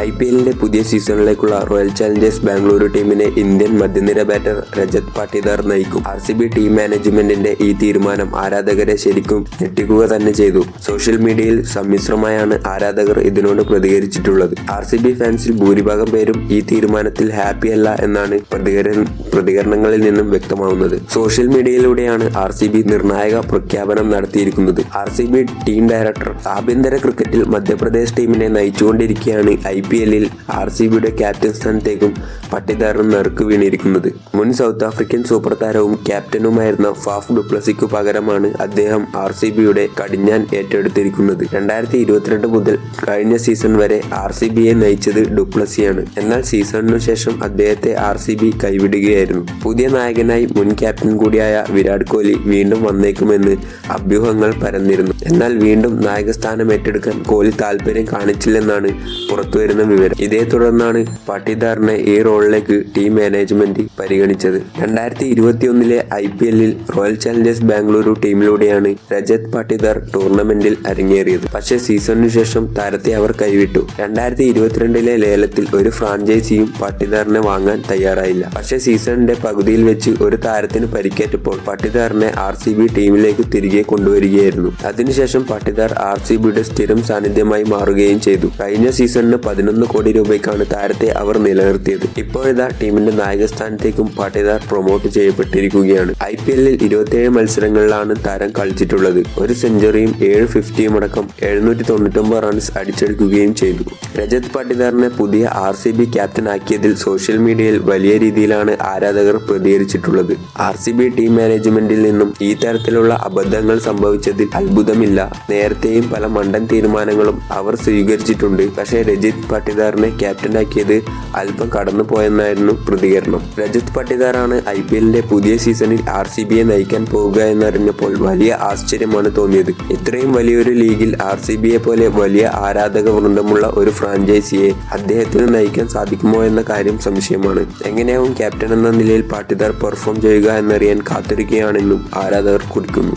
I P എല്ലിന്റെ പുതിയ സീസണിലേക്കുള്ള royal challengers Bengaluru ടീമിനെ ഇന്ത്യൻ മധ്യനിര ബാറ്റർ രജത് പാട്ടിദാർ നയിക്കും. ആർ സി ബി ടീം മാനേജ്മെന്റിന്റെ ഈ തീരുമാനം ആരാധകരെ ശരിക്കും ഞെട്ടിക്കുക തന്നെ ചെയ്തു. സോഷ്യൽ മീഡിയയിൽ സമ്മിശ്രമായാണ് ആരാധകർ ഇതിനോട് പ്രതികരിച്ചിട്ടുള്ളത്. ആർ സി ബി ഫാൻസിൽ ഭൂരിഭാഗം പേരും ഈ തീരുമാനത്തിൽ ഹാപ്പി അല്ല എന്നാണ് പ്രതികര പ്രതികരണങ്ങളിൽ നിന്നും വ്യക്തമാവുന്നത്. സോഷ്യൽ മീഡിയയിലൂടെയാണ് ആർ സി ബി നിർണായക പ്രഖ്യാപനം നടത്തിയിരിക്കുന്നത്. R C B team director ആഭ്യന്തര ക്രിക്കറ്റിൽ മധ്യപ്രദേശ് ടീമിനെ നയിച്ചുകൊണ്ടിരിക്കുകയാണ് ഐ പി എല്ലിൽ ആർ സി ബിയുടെ ക്യാപ്റ്റൻ സ്ഥാനത്തേക്കും പട്ടിദാറിന് നറുക്ക് വീണിരിക്കുന്നത്. മുൻ സൗത്ത് ആഫ്രിക്കൻ സൂപ്പർ താരവും ക്യാപ്റ്റനുമായിരുന്ന ഫാഫ് ഡുപ്ലസിക്കു പകരമാണ് അദ്ദേഹം ആർ സി ബിയുടെ കടിഞ്ഞാൻ ഏറ്റെടുത്തിരിക്കുന്നത്. രണ്ടായിരത്തി ഇരുപത്തിരണ്ട് മുതൽ കഴിഞ്ഞ സീസൺ വരെ ആർ സി ബിയെ നയിച്ചത് ഡുപ്ലസിയാണ്. എന്നാൽ സീസണിനു ശേഷം അദ്ദേഹത്തെ ആർ സി ബി കൈവിടുകയായിരുന്നു. പുതിയ നായകനായി മുൻ ക്യാപ്റ്റൻ കൂടിയായ വിരാട് കോഹ്ലി വീണ്ടും വന്നേക്കുമെന്ന് അഭ്യൂഹങ്ങൾ പരന്നിരുന്നു. എന്നാൽ വീണ്ടും നായകസ്ഥാനം ഏറ്റെടുക്കാൻ കോഹ്ലി താല്പര്യം കാണിച്ചില്ലെന്നാണ് പുറത്തുവരുന്ന വിവരം. ഇതേ തുടർന്നാണ് പാട്ടിദാറിനെ ഈ റോളിലേക്ക് ടീം മാനേജ്മെന്റ് പരിഗണിച്ചത്. രണ്ടായിരത്തി ഇരുപത്തിയൊന്നിലെ ഐ പി എല്ലിൽ റോയൽ ചാലഞ്ചേഴ്സ് ബാംഗ്ലൂരു ടീമിലൂടെയാണ് രജത് പാട്ടിദാർ ടൂർണമെന്റിൽ അരങ്ങേറിയത്. പക്ഷേ സീസണിനു ശേഷം താരത്തെ അവർ കൈവിട്ടു. രണ്ടായിരത്തി ഇരുപത്തിരണ്ടിലെ ലേലത്തിൽ ഒരു ഫ്രാഞ്ചൈസിയും പാട്ടിദാറിനെ വാങ്ങാൻ തയ്യാറായില്ല. പക്ഷേ സീസണിന്റെ പകുതിയിൽ വെച്ച് ഒരു താരത്തിന് പരിക്കേറ്റപ്പോൾ പാട്ടിദാറിനെ ആർ സി ബി ടീമിലേക്ക് തിരികെ കൊണ്ടുവരികയായിരുന്നു. അതിനുശേഷം പാട്ടിദാർ ആർ സി ബിയുടെ സ്ഥിരം സാന്നിധ്യമായി മാറുകയും ചെയ്തു. കഴിഞ്ഞ സീസണിന് പതിനൊന്ന് കോടി രൂപയ്ക്കാണ് താരത്തെ അവർ നിലനിർത്തിയത്. ഇപ്പോഴിതാ ടീമിന്റെ നായകസ്ഥാനത്തേക്കും പാട്ടിദാർ പ്രൊമോട്ട് ചെയ്യപ്പെട്ടിരിക്കുകയാണ്. ഐ പി എല്ലിൽ ഇരുപത്തിയേഴ് മത്സരങ്ങളിലാണ് താരം കളിച്ചിട്ടുള്ളത്. ഒരു സെഞ്ചുറിയും ഏഴ് ഫിഫ്റ്റിയും അടക്കം എഴുന്നൂറ്റി തൊണ്ണൂറ്റൊമ്പത് റൺസ് അടിച്ചെടുക്കുകയും ചെയ്തു. രജത് പാട്ടിദാറിനെ പുതിയ ആർ സി ബി ക്യാപ്റ്റൻ ആക്കിയതിൽ സോഷ്യൽ മീഡിയയിൽ വലിയ രീതിയിലാണ് ആരാധകർ പ്രതികരിച്ചിട്ടുള്ളത്. ആർ സി ബി ടീം മാനേജ്മെന്റിൽ നിന്നും ഈ തരത്തിലുള്ള അബദ്ധങ്ങൾ സംഭവിച്ചതിൽ അത്ഭുതമില്ല. നേരത്തെയും പല മണ്ടൻ തീരുമാനങ്ങളും അവർ സ്വീകരിച്ചിട്ടുണ്ട്. പക്ഷേ രജിത് പട്ടിദാറിനെ ക്യാപ്റ്റനാക്കിയത് അല്പം കടന്നു പോയെന്നായിരുന്നു പ്രതികരണം. രജിത് പട്ടിദാറാണ് ഐ പി എല്ലിന്റെ പുതിയ സീസണിൽ ആർ സി ബിയെ നയിക്കാൻ പോകുക എന്നറിഞ്ഞപ്പോൾ വലിയ ആശ്ചര്യമാണ് തോന്നിയത്. ഇത്രയും വലിയൊരു ലീഗിൽ ആർ സി ബിയെ പോലെ വലിയ ആരാധക വൃന്ദമുള്ള ഒരു ഫ്രാഞ്ചൈസിയെ അദ്ദേഹത്തിന് നയിക്കാൻ സാധിക്കുമോ എന്ന കാര്യം സംശയമാണ്. എങ്ങനെയാവും ക്യാപ്റ്റൻ എന്ന നിലയിൽ പാട്ടിദാർ പെർഫോം ചെയ്യുക എന്നറിയാൻ കാത്തിരിക്കുകയാണെന്നും ആരാധകർ കുറിക്കുന്നു